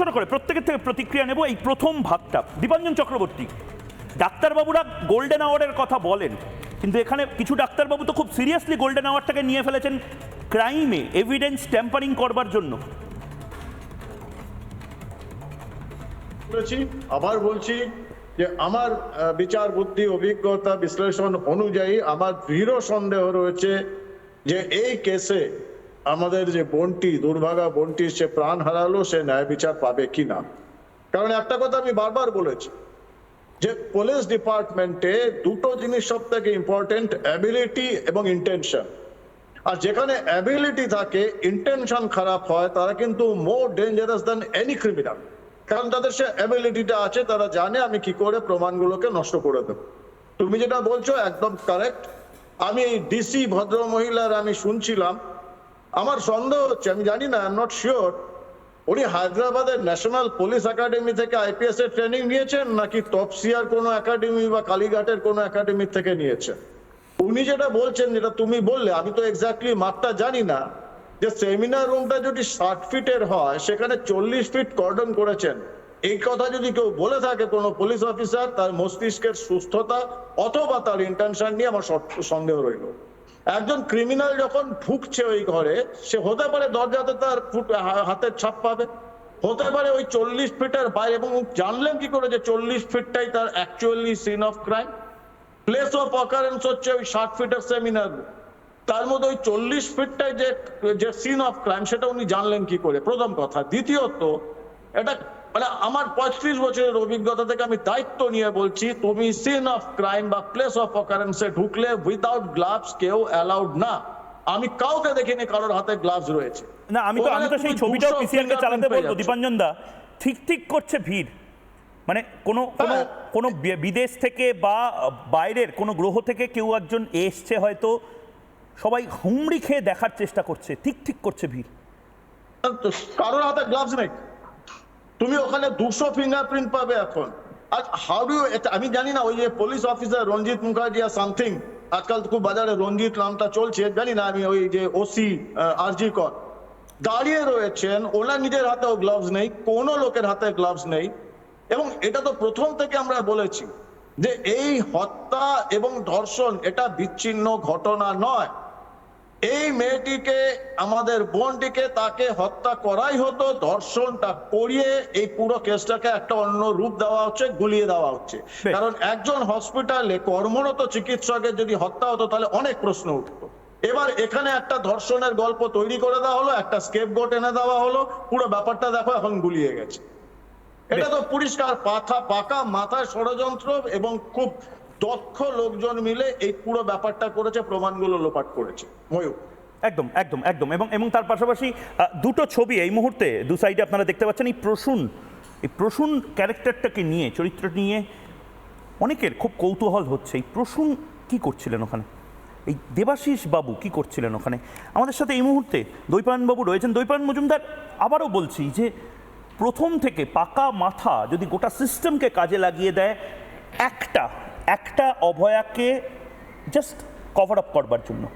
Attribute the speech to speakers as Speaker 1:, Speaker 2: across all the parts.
Speaker 1: ছোট করে, প্রত্যেকের থেকে প্রতিক্রিয়া নেব এই প্রথম ভাগটা। দীপাঞ্জন চক্রবর্তী, ডাক্তারবাবুরা গোল্ডেন আওয়ারের কথা বলেন, কিন্তু এখানে কিছু ডাক্তারবাবু তো খুব সিরিয়াসলি গোল্ডেন আওয়ারটাকে নিয়ে ফেলেছেন ক্রাইমে এভিডেন্স ট্যাম্পারিং করবার জন্য।
Speaker 2: বলেছি, আবার বলছি যে আমার বিচার বুদ্ধি, অভিজ্ঞতা, বিশ্লেষণ অনুযায়ী আমার দৃঢ় সন্দেহ রয়েছে যে এই কেসে আমাদের যে বন্টি, দুর্ভাগা বন্টি, সে প্রাণ হারালো, সে ন্যায় বিচার পাবে কিনা? কারণ একটা কথা আমি বারবার বলেছি, যে পুলিশ ডিপার্টমেন্টে দুটো জিনিস সব থেকে ইম্পর্টেন্ট অ্যাবিলিটি এবং ইন্টেনশন আর যেখানে অ্যাবিলিটি থাকে ইন্টেনশন খারাপ হয়, তারা কিন্তু more dangerous than any criminal কারণ তাদের সে অ্যাবিলিটিটা আছে, তারা জানে আমি কি করে প্রমাণগুলোকে নষ্ট করে দেবো। তুমি যেটা বলছো একদম কারেক্ট আমি ডিসি ভদ্র মহিলার আমি শুনছিলাম আমার সন্দেহ হচ্ছে, আমি জানি না আই নট শিওর উনি হায়দ্রাবাদের ন্যাশনাল পুলিশ একাডেমি থেকে আইপিএস এর ট্রেনিং নিয়েছেন নাকি তপসিয়ার কোনো একাডেমি বা কালীঘাটের কোনো একাডেমি থেকে নিয়েছেন? উনি যেটা বলছেন, যেটা তুমি বললে, আমি তো এক্স্যাক্টলি মাপটা জানি না, যে সেমিনার রুমটা যদি ষাট ফিটের হয়, সেখানে চল্লিশ ফিট কর্ডন করেছেন। এই কথা যদি কেউ বলে থাকে কোনো পুলিশ অফিসার তার মস্তিষ্কের সুস্থতা অথবা তার ইন্টেনশন নিয়ে আমার সন্দেহ রইল। একজন ক্রিমিনাল যখন ঢুকছে ওই ঘরে, সে হতে পারে দরজাতে তার হাতের ছাপ পাবে। হতে পারে ওই চল্লিশ ফিটের বাইরে, এবং জানলেন কি করে যে চল্লিশ ফিটটাই তার actually scene of crime place of occurrence হচ্ছে ওই ষাট ফিটের সেমিনার তার মধ্যে ওই চল্লিশ ফিটটাই যে যে সিন অফ ক্রাইম সেটা উনি জানলেন কি করে? প্রথম কথা। দ্বিতীয়ত, এটা মানে আমার পঁয়ত্রিশ বছরের অভিজ্ঞতা থেকে আমি দায়িত্ব নিয়ে বলছি তুমি সিন অফ ক্রাইম বা প্লেস অফ অকারেন্সে ঢুকলে উইদাউট গ্লাভস কেউ অ্যালাউড না। আমি কাউকে দেখিনি কারোর হাতে গ্লাভস রয়েছে।
Speaker 1: না আমি তো আমি তো সেই ছবিটাও
Speaker 2: 200
Speaker 1: পিসিআরকে চালাতে বলব। দীপাঞ্জন দা ঠিক ঠিক করছে ভিড়। মানে কোনো কোনো
Speaker 2: হ্যাঁ।
Speaker 1: কোনো বিদেশ থেকে বা বাইরের কোনো গ্রহ থেকে কেউ একজন এসছে হয়তো সবাই হুমড়ি খেয়ে দেখার চেষ্টা করছে। ঠিক ঠিক করছে ভিড়।
Speaker 2: কারোর হাতে গ্লাভস নেই। তুমি ওখানে দুশো ফিঙ্গারপ্রিন্ট পাবে এখন। আর হাউ ডু আমি জানি না, ওই যে পুলিশ অফিসার রঞ্জিত মুখার্জি আর সামথিং আজকাল খুব বাজারে রঞ্জিত নামটা চলছে, জানি না আমি ওই যে ওসি আরজি কর। দাঁড়িয়ে রয়েছেন, ওনার নিজের হাতেও গ্লাভস নেই, কোনো লোকের হাতে গ্লাভস নেই, এবং এটা তো প্রথম থেকে আমরা বলেছি যে এই হত্যা এবং ধর্ষণ এটা বিচ্ছিন্ন ঘটনা নয়। এই মেয়েটিকে আমাদের বোনটিকে তাকে হত্যা করাই হতো ধর্ষণটা করিয়ে এই পুরো কেসটাকে একটা অন্য রূপ দেওয়া হচ্ছে গুলিয়ে দেওয়া হচ্ছে। কারণ একজন হসপিটালে কর্মরত চিকিৎসকের যদি হত্যা হতো তাহলে অনেক প্রশ্ন উঠতো। এবার এখানে একটা ধর্ষণের গল্প তৈরি করে দেওয়া হলো একটা স্কেপ গোট এনে দেওয়া হলো পুরো ব্যাপারটা দেখো এখন গুলিয়ে গেছে। এটা তো পরিষ্কার পাথা পাকা মাথায় ষড়যন্ত্র এবং খুব দক্ষ লোকজন মিলে এই পুরো ব্যাপারটা করেছে, প্রমাণগুলো লোপাট করেছে। ময়ূর।
Speaker 1: একদম একদম একদম। এবং এবং তার পাশাপাশি দুটো ছবি এই মুহূর্তে দু সাইডে আপনারা দেখতে পাচ্ছেন। এই প্রসূন এই প্রসূন ক্যারেক্টারটাকে নিয়ে চরিত্র নিয়ে অনেকের খুব কৌতূহল হচ্ছে। এই প্রসূন কি করছিলেন ওখানে? এই দেবাশিস বাবু কি করছিলেন ওখানে? আমাদের সাথে এই মুহূর্তে দৈপায়ন বাবু রয়েছেন। দৈপায়ন মজুমদার, আবারও বলছি যে প্রথম থেকে পাকা মাথা যদি গোটা সিস্টেমকে কাজে লাগিয়ে দেয়, একটা একটা অভয়াকে জাস্ট কভার আপ করবার জন্য।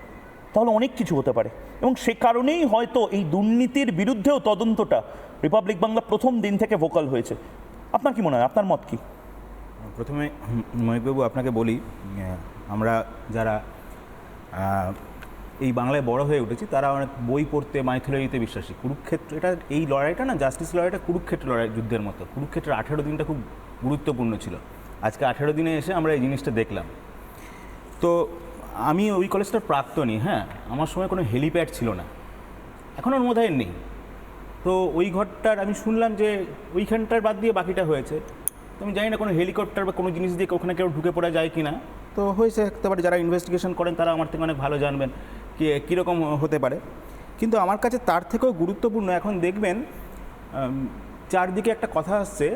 Speaker 1: তাহলে অনেক কিছু হতে পারে। এবং সে কারণেই হয়তো এই দুর্নীতির বিরুদ্ধেও তদন্তটা রিপাবলিক বাংলা প্রথম দিন থেকে ভোকাল হয়েছে। আপনার কি মনে হয়? আপনার মত কি?
Speaker 3: প্রথমে হুম, ময়ূকবাবু আপনাকে বলি আমরা যারা এই বাংলায় বড় হয়ে উঠেছি তারা অনেক বই পড়তে মাইথোলজিতে বিশ্বাসী। কুরুক্ষেত্র এটা এই লড়াইটা না জাস্টিস লড়াইটা কুরুক্ষেত্র লড়াই যুদ্ধের মতো। কুরুক্ষেত্রের আঠেরো দিনটা খুব গুরুত্বপূর্ণ ছিল। আজকে আঠেরো দিনে এসে আমরা এই জিনিসটা দেখলাম। তো আমি ওই কলেজটার প্রাক্তনই হ্যাঁ আমার সময় কোনো হেলিপ্যাড ছিল না। এখন ওর মধ্যে নেই। তো ওই ঘরটার আমি শুনলাম যে ওইখানটার বাদ দিয়ে বাকিটা হয়েছে। তো আমি জানি না কোনো হেলিকপ্টার বা কোনো জিনিস দিয়ে ওখানে কেউ ঢুকে পড়া যায় কি না তো হয়েছে থাকতে পারে যারা ইনভেস্টিগেশন করেন তারা আমার থেকে অনেক ভালো জানবেন কি, কীরকম হতে পারে। কিন্তু আমার কাছে তার থেকেও গুরুত্বপূর্ণ, এখন দেখবেন চারদিকে একটা কথা আসছে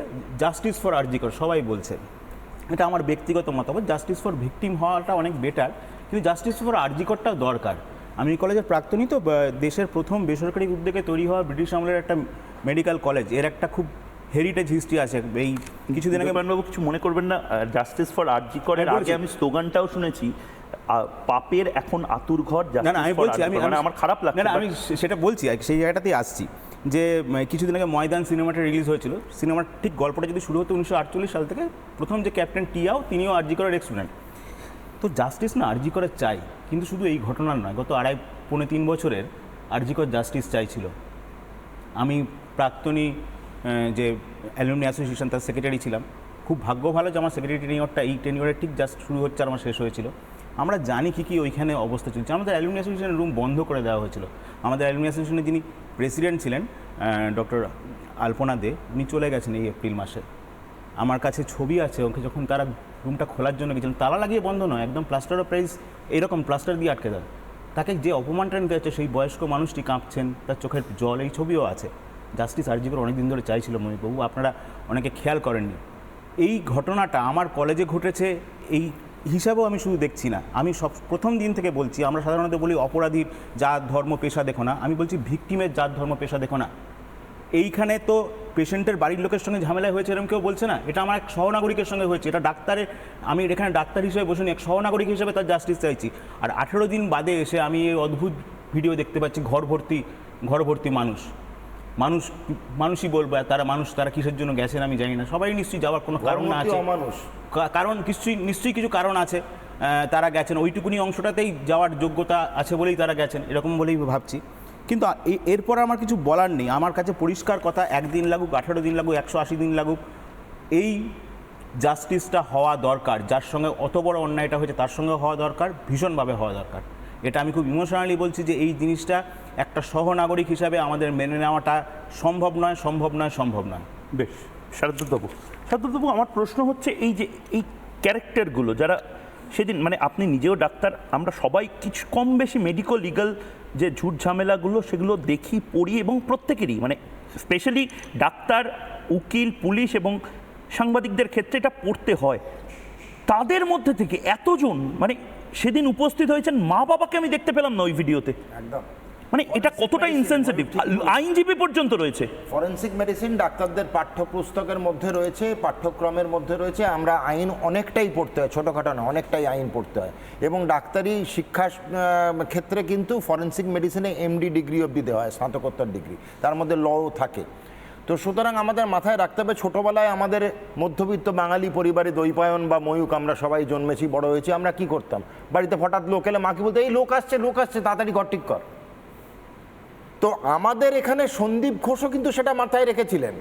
Speaker 3: জাস্টিস ফর আরজিকর সবাই বলছে। এটা আমার ব্যক্তিগত মতামত। জাস্টিস ফর ভিকটিম হওয়াটা অনেক বেটার কিন্তু জাস্টিস ফর আরজিকরটাও দরকার। আমি কলেজের প্রাক্তনই তো দেশের প্রথম বেসরকারি উদ্যোগে তৈরি হওয়া ব্রিটিশ আমলের একটা মেডিকেল কলেজের একটা খুব হেরিটেজ হিস্ট্রি আছে। এই কিছুদিন আগে
Speaker 1: বাবু কিছু মনে করবেন না? জাস্টিস ফর আরজি করের আগে আমি স্লোগানটাও শুনেছি পাপের এখন আতুর ঘর
Speaker 3: না আমি বলছি আমি।
Speaker 1: মানে
Speaker 3: আমি-
Speaker 1: আমার খারাপ লাগছে
Speaker 3: না আমি সেটা বলছি আর সেই জায়গাটাতেই আসছি। যে কিছুদিন আগে ময়দান সিনেমাটা রিলিজ হয়েছিল। সিনেমার ঠিক গল্পটা যদি শুরু হতো উনিশশো আটচল্লিশ সাল থেকে, প্রথম যে ক্যাপ্টেন টিয়াও, তিনিও আরজি করার এক স্টুডেন্ট তো জাস্টিস না আরজি করে চাই। কিন্তু শুধু এই ঘটনার নয়, গত আড়াই, পৌনে তিন বছরের আরজি কর জাস্টিস চাইছিল। আমি প্রাক্তনী যে অ্যালুমিনি অ্যাসোসিয়েশন তার সেক্রেটারি ছিলাম। খুব ভাগ্য ভালো যে আমার সেক্রেটারি টেনিওরটা এই টেনিওরে ঠিক জাস্ট শুরু হচ্ছে আর আমার শেষ হয়েছিল। আমরা জানি কী কী ওইখানে অবস্থা চলছে। আমাদের অ্যালুমিনি অ্যাসোসিয়েশনের রুম বন্ধ করে দেওয়া হয়েছিল। আমাদের অ্যালুমিনি অ্যাসোসিয়েশনের যিনি প্রেসিডেন্ট ছিলেন ডক্টর আলপনা দে, উনি চলে গেছেন এই এপ্রিল মাসে। আমার কাছে ছবি আছে, ওকে যখন তারা রুমটা খোলার জন্য গেছিলেন, তালা লাগিয়ে বন্ধ নয়, একদম প্লাস্টার অফ প্রাইস এরকম প্লাস্টার দিয়ে আটকে দেয়। তাকে যে অপমানটা নিতে হচ্ছে সেই বয়স্ক মানুষটি কাঁপছেন, তার চোখের জল, এই ছবিও আছে। জাস্টিস আরজিকর অনেক দিন ধরে চাইছিল মণিবাবু আপনারা অনেকে খেয়াল করেননি। এই ঘটনাটা আমার কলেজে ঘটেছে, এই হিসাবেও আমি শুধু দেখছি না। আমি সব প্রথম দিন থেকে বলছি, আমরা সাধারণত বলি অপরাধীর জাত, ধর্ম, পেশা দেখো না। আমি বলছি ভিকটিমের জাত, ধর্ম, পেশা দেখো না। এইখানে তো পেশেন্টের বাড়ির লোকের সঙ্গে ঝামেলা হয়েছে এরকম কেউ বলছে না? এটা আমার এক সহনাগরিকের সঙ্গে হয়েছে। এটা ডাক্তারের, আমি এখানে ডাক্তার হিসেবে বসে এক সহনাগরিক হিসেবে তার জাস্টিস চাইছি। আর আঠেরো দিন বাদে এসে আমি এই অদ্ভুত ভিডিও দেখতে পাচ্ছি ঘর ভর্তি ঘর ভর্তি মানুষ। মানুষ মানুষই বলব তারা মানুষ তারা কিসের জন্য গেছেন আমি জানি না। সবাই নিশ্চয়ই যাওয়ার কোনো কারণ আছে।
Speaker 4: অমানুষ।
Speaker 3: কা- কারণ নিশ্চয়ই নিশ্চয়ই কিছু কারণ আছে। তারা গেছেন ওইটুকুনি অংশটাতেই যাওয়ার যোগ্যতা আছে বলেই তারা গেছেন এরকম বলেই ভাবছি। কিন্তু এ- এরপর আমার কিছু বলার নেই। আমার কাছে পরিষ্কার কথা একদিন লাগুক আঠেরো দিন লাগুক একশো আশি দিন লাগুক এই জাস্টিসটা হওয়া দরকার। যার সঙ্গে অত বড় অন্যায়টা হয়েছে তার সঙ্গে হওয়া দরকার ভীষণভাবে হওয়া দরকার। এটা আমি খুব ইমোশনালি বলছি যে এই জিনিসটা একটা সহনাগরিক হিসাবে আমাদের মেনে নেওয়াটা সম্ভব নয় সম্ভব নয় সম্ভব নয়।
Speaker 1: বেশ শারদবাবু শারদবাবু আমার প্রশ্ন হচ্ছে এই যে এই ক্যারেক্টারগুলো যারা সেদিন মানে আপনি নিজেও ডাক্তার, আমরা সবাই কিছু কম বেশি মেডিকো লিগাল যে ঝুট ঝামেলাগুলো সেগুলো দেখি, পড়ি এবং প্রত্যেকেরই মানে স্পেশালি ডাক্তার, উকিল, পুলিশ এবং সাংবাদিকদের ক্ষেত্রে এটা পড়তে হয়। তাদের মধ্যে থেকে এতজন মানে সেদিন উপস্থিত হয়েছেন মা বাবাকে আমি দেখতে পেলাম না ওই ভিডিওতে।
Speaker 4: একদম।
Speaker 1: মানে এটা কতটা ইনসেন্সিটিভ আইনজীবী পর্যন্ত রয়েছে।
Speaker 4: ফরেন্সিক মেডিসিন ডাক্তারদের পাঠ্যপুস্তকের মধ্যে রয়েছে পাঠ্যক্রমের মধ্যে রয়েছে। আমরা আইন অনেকটাই পড়তে হয় ছোটোখাটো না অনেকটাই আইন পড়তে হয়। এবং ডাক্তারি শিক্ষা ক্ষেত্রে কিন্তু ফরেন্সিক মেডিসিনে এমডি ডিগ্রি অবধি দেওয়া হয় স্নাতকোত্তর ডিগ্রি তার মধ্যে লও থাকে। তো সুতরাং আমাদের মাথায় রাখতে হবে, ছোটোবেলায় আমাদের মধ্যবিত্ত বাঙালি পরিবারে দৈপায়ন বা ময়ূক আমরা সবাই জন্মেছি, বড় হয়েছি, আমরা কি করতাম? বাড়িতে হঠাৎ লোক এলে মাকে বলতে, এই লোক আসছে লোক আসছে, তাড়াতাড়ি ঘর ঠিক কর। তো আমাদের এখানে সন্দীপ ঘোষও কিন্তু সেটা মাথায় রেখেছিলেন।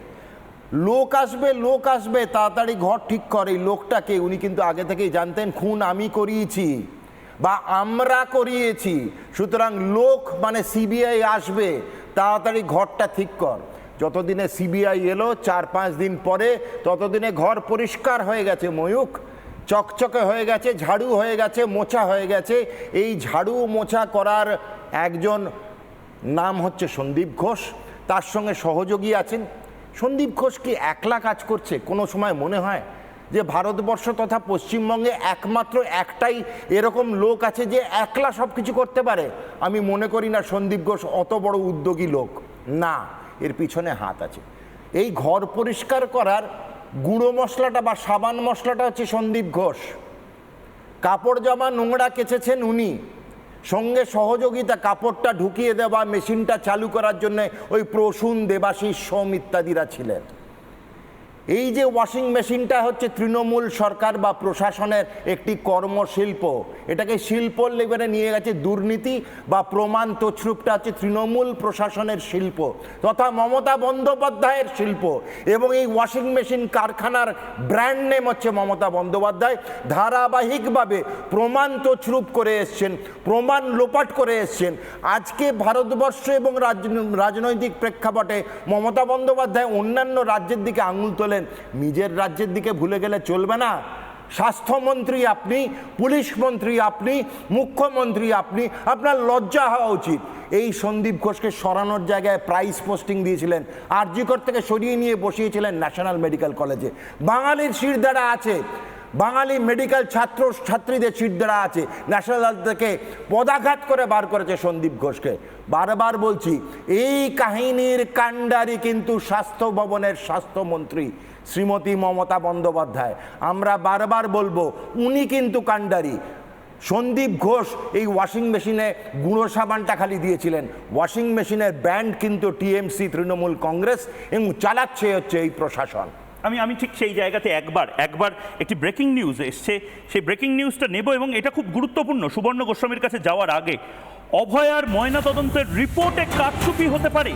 Speaker 4: লোক আসবে লোক আসবে, তাড়াতাড়ি ঘর ঠিক কর, এই লোকটাকে উনি কিন্তু আগে থেকেই জানতেন, খুন আমি করিয়েছি বা আমরা করিয়েছি। সুতরাং লোক মানে সিবিআই আসবে, তাড়াতাড়ি ঘরটা ঠিক কর। যতদিনে সিবিআই এলো, চার পাঁচ দিন পরে ততদিনে ঘর পরিষ্কার হয়ে গেছে ময়ূক চকচকে হয়ে গেছে, ঝাড়ু হয়ে গেছে, মোছা হয়ে গেছে। এই ঝাড়ু মোছা করার একজন নাম হচ্ছে সন্দীপ ঘোষ। তার সঙ্গে সহযোগী আছেন। সন্দীপ ঘোষ কি একলা কাজ করছে? কোনো সময় মনে হয় যে ভারতবর্ষ তথা পশ্চিমবঙ্গে একমাত্র একটাই এরকম লোক আছে যে একলা সব কিছু করতে পারে? আমি মনে করি না সন্দীপ ঘোষ অত বড় উদ্যোগী লোক। না। এর পিছনে হাত আছে। এই ঘর পরিষ্কার করার গুঁড়ো মশলাটা বা সাবান মশলাটা হচ্ছে সন্দীপ ঘোষ। কাপড় জামা নোংরা কেচেছেন উনি। সঙ্গে সহযোগিতা কাপড়টা ঢুকিয়ে দেওয়া মেশিনটা চালু করার জন্য ওই প্রসূন দেবাশিস সোম ইত্যাদিরা ছিলেন। এই যে ওয়াশিং মেশিনটা হচ্ছে তৃণমূল সরকার বা প্রশাসনের একটি কর্মশিল্প, এটাকে শিল্প লেভেলে নিয়ে গেছে দুর্নীতি বা প্রমাণ তছরূপটা হচ্ছে তৃণমূল প্রশাসনের শিল্প তথা মমতা বন্দ্যোপাধ্যায়ের শিল্প এবং এই ওয়াশিং মেশিন কারখানার ব্র্যান্ড নেম হচ্ছে মমতা বন্দ্যোপাধ্যায়। ধারাবাহিকভাবে প্রমাণ তছরূপ করে এসছেন, প্রমাণ লোপাট করে এসছেন। আজকে ভারতবর্ষ এবং রাজ- রাজনৈতিক প্রেক্ষাপটে মমতা বন্দ্যোপাধ্যায় অন্যান্য রাজ্যের দিকে আঙুল তোলেন নিজের রাজ্যের দিকে ভুলে গেলে চলবে না। স্বাস্থ্যমন্ত্রী আপনি, পুলিশ মন্ত্রী আপনি, মুখ্যমন্ত্রী আপনি, আপনার লজ্জা হওয়া উচিত। এই সন্দীপ ঘোষকে সরানোর জায়গায় প্রাইস পোস্টিং দিয়েছিলেন, আরজিকর থেকে সরিয়ে নিয়ে বসিয়েছিলেন ন্যাশনাল মেডিকেল কলেজে বাঙালির শিরদাঁড়া আছে। বাঙালি মেডিকেল ছাত্র ছাত্রীদের সিটদারা আছে। ন্যাশনাল থেকে পদাঘাত করে বার করেছে সন্দীপ ঘোষকে। বারবার বলছি, এই কাহিনীর কাণ্ডারি কিন্তু স্বাস্থ্য ভবনের স্বাস্থ্যমন্ত্রী শ্রীমতী মমতা বন্দ্যোপাধ্যায়। আমরা বারবার বলব, উনি কিন্তু কাণ্ডারি। সন্দীপ ঘোষ এই ওয়াশিং মেশিনে গুঁড়ো সাবানটা খালি দিয়েছিলেন। ওয়াশিং মেশিনের ব্যান্ড কিন্তু টিএমসি তৃণমূল কংগ্রেস, এবং চালাচ্ছে হচ্ছে এই প্রশাসন।
Speaker 1: আমি আমি ঠিক সেই জায়গাতে একবার একবার একটি ব্রেকিং নিউজ এসছে। সেই ব্রেকিং নিউজটা নেব এবং এটা খুব গুরুত্বপূর্ণ, সুবর্ণ গোস্বামীর কাছে যাওয়ার আগে। অভয়ার ময়নাতদন্তের রিপোর্টে কারচুপি হতে পারে।